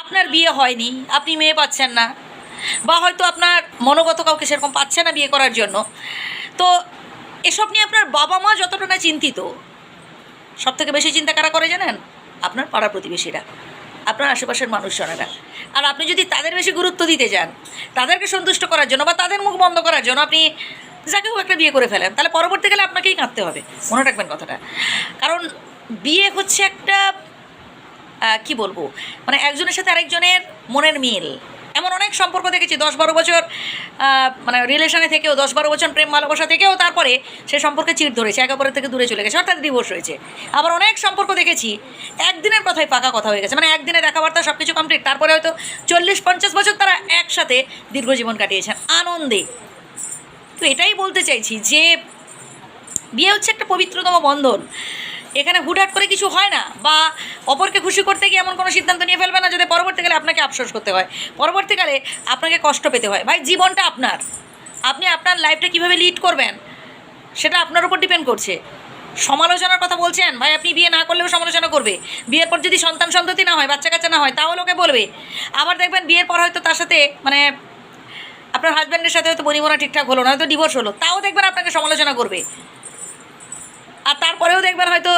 আপনার বিয়ে হয়নি, আপনি মেয়ে পাচ্ছেন না, বা হয়তো আপনার মনোগত কাউকে সেরকম পাচ্ছে না বিয়ে করার জন্য। তো এসব নিয়ে আপনার বাবা মা যতটা না চিন্তিত সব থেকে বেশি চিন্তা কারা করে জানেন? আপনার পাড়া প্রতিবেশীরা, আপনার আশেপাশের মানুষজনেরা। আর আপনি যদি তাদের বেশি গুরুত্ব দিতে যান, তাদেরকে সন্তুষ্ট করার জন্য বা তাদের মুখ বন্ধ করার জন্য আপনি যাকেও একটা বিয়ে করে ফেলেন, তাহলে পরবর্তীকালে আপনাকেই কাঁদতে হবে। মনে রাখবেন কথাটা। কারণ বিয়ে হচ্ছে একটা কি বলব? মানে একজনের সাথে আরেকজনের মনের মিল। এমন অনেক সম্পর্ক দেখেছি দশ বারো বছর মানে রিলেশনে থেকেও দশ বারো বছর প্রেম, ভালোবাসা থেকেও, তারপরে সে সম্পর্কে চিট ধরেছে একে অপরের থেকে দূরে চলে গেছে, অর্থাৎ ডিভোর্স হয়েছে। আবার অনেক সম্পর্ক দেখেছি, একদিনের কথাই পাকা কথা হয়ে গেছে মানে একদিনে দেখাবার্তা সব কিছু কমপ্লিট তারপরে হয়তো চল্লিশ পঞ্চাশ বছর তারা একসাথে দীর্ঘ জীবন কাটিয়েছেন, আনন্দে। তো এটাই বলতে চাইছি যে, বিয়ে হচ্ছে একটা পবিত্রতম বন্ধন। এখানে হুটহাট করে কিছু হয় না বা অপরকে খুশি করতে গিয়ে এমন কোনো সিদ্ধান্ত নিয়ে ফেলবে না যাতে পরবর্তীকালে আপনাকে আফসোস করতে হয়। পরবর্তীকালে আপনাকে কষ্ট পেতে হয়। ভাই, জীবনটা আপনার। আপনি আপনার লাইফটা কীভাবে লিড করবেন সেটা আপনার উপর ডিপেন্ড করছে। সমালোচনার কথা বলছেন, ভাই, আপনি বিয়ে না করলেও সমালোচনা করবে। বিয়ের পর যদি সন্তান সন্ততি না হয়, বাচ্চা কাচ্চা না হয় তাও লোকে বলবে। আবার দেখবেন বিয়ের পর হয়তো তার সাথে মানে আপনার হাজব্যান্ডের সাথে হয়তো বনিমনা ঠিকঠাক হলো না, হয়তো ডিভোর্স হলো, তাও দেখবেন আপনাকে সমালোচনা করবে। আর তারপরেও দেখবেন হয়তো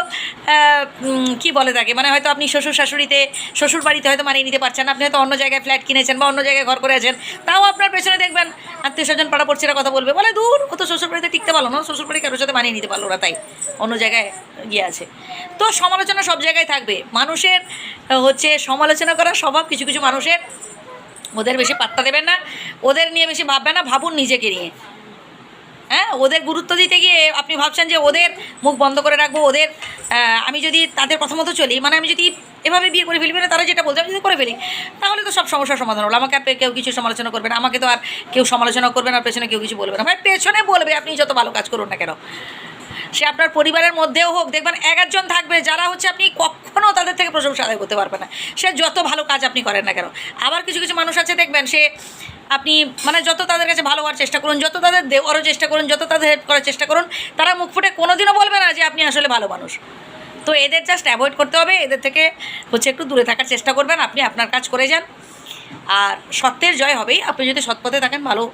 কি বলে তাকে? মানে হয়তো আপনি শ্বশুর শাশুড়িতে, শ্বশুর বাড়িতে হয়তো মানিয়ে নিতে পারছেন আপনি হয়তো অন্য জায়গায় ফ্ল্যাট কিনেছেন বা অন্য জায়গায় ঘর করে আছেন। তাও আপনার পেছনে দেখবেন, আত্মীয় স্বজন পাড়া পড়ছিরা কথা বলবে। বলে, দূর, ও তো শ্বশুর বাড়িতে টিকতে পারল না। শ্বশুর বাড়ি কারোর সাথে মানিয়ে নিতে পারল না, তাই। অন্য জায়গায় গিয়ে আছে। তো সমালোচনা সব জায়গায় থাকবে। মানুষের হচ্ছে সমালোচনা করার স্বভাব কিছু কিছু মানুষের ওদের বেশি পাত্তা দেবেন না। ওদের নিয়ে বেশি ভাববেন না, ভাবুন নিজেকে নিয়ে। হ্যাঁ? ওদের গুরুত্ব দিতে গিয়ে আপনি ভাবছেন যে ওদের মুখ বন্ধ করে রাখব, ওদের আমি যদি তাদের প্রথমত চলি মানে আমি যদি এভাবে বিয়ে করে ফেলি মানে তারা যেটা বলছে, আমি যদি করে ফেলি, তাহলে তো সব সমস্যার সমাধান হলো। আমাকে কেউ কিছু সমালোচনা করবে না। আমাকে তো আর কেউ সমালোচনা করবে না পেছনে কেউ কিছু বলবে না। ভাই, পেছনে বলবে, আপনি যত ভালো কাজ করুন না কেন। সে আপনার পরিবারের মধ্যেও হোক, দেখবেন একজন থাকবে যারা হচ্ছে আপনি কখনও তাদের থেকে প্রশংসা আদায় করতে পারবেন না। সে যত ভালো কাজ আপনি করেন না কেন। আবার কিছু কিছু মানুষ আছে, দেখবেন সে আপনি মানে যত তাদের কাছে ভালো হওয়ার চেষ্টা করুন, যত তাদের দেওয়ারও চেষ্টা করুন, যত তাদের হেল্প করার চেষ্টা করুন, তারা মুখ ফুটে কোনোদিনও বলবে না যে আপনি আসলে ভালো মানুষ। তো এদের জাস্ট অ্যাভয়েড করতে হবে, এদের থেকে হচ্ছে একটু দূরে থাকার চেষ্টা করবেন, আপনি আপনার কাজ করে যান। আর সত্যের জয় হবেই, আপনি যদি সৎপথে থাকেন, ভালো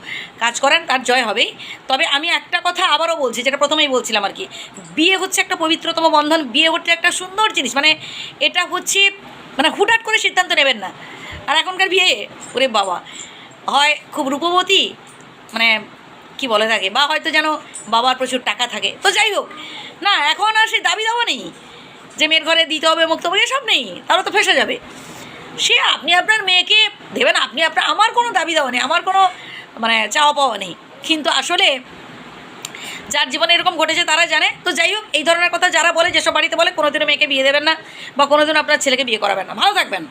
কাজ করেন, তার জয় হবেই। তবে আমি একটা কথা আবারও বলছি, যেটা প্রথমেই বলছিলাম আর কি। বিয়ে হচ্ছে একটা পবিত্রতম বন্ধন, বিয়ে হচ্ছে একটা সুন্দর জিনিস মানে এটা হচ্ছে মানে হুটহাট করে সিদ্ধান্ত নেবেন না। আর এখনকার বিয়ে, ওরে বাবা। হয় খুব রূপবতী মানে কি বলে থাকে বা হয়তো যেন বাবার প্রচুর টাকা থাকে। তো যাই হোক, না, এখন আর সেই দাবি দাওয়া নেই যে মেয়ের ঘরে দিতে হবে, মুক্ত হবে, এসব নেই তাহলে তো ফেসে যাবে। সে আপনি আপনার মেয়েকে, দেবেন আপনি আপনার, আমার কোনো দাবি দেওয়া নেই, আমার কোনো মানে চাওয়া পাওয়া নেই। কিন্তু আসলে যার জীবনে এরকম ঘটেছে তারা জানে। তো যাই হোক, এই ধরনের কথা যারা বলে, যেসব বাড়িতে বলে, কোনোদিনও মেয়েকে বিয়ে দেবেন না, বা কোনোদিনও আপনার ছেলেকে বিয়ে করাবেন না। ভালো থাকবেন।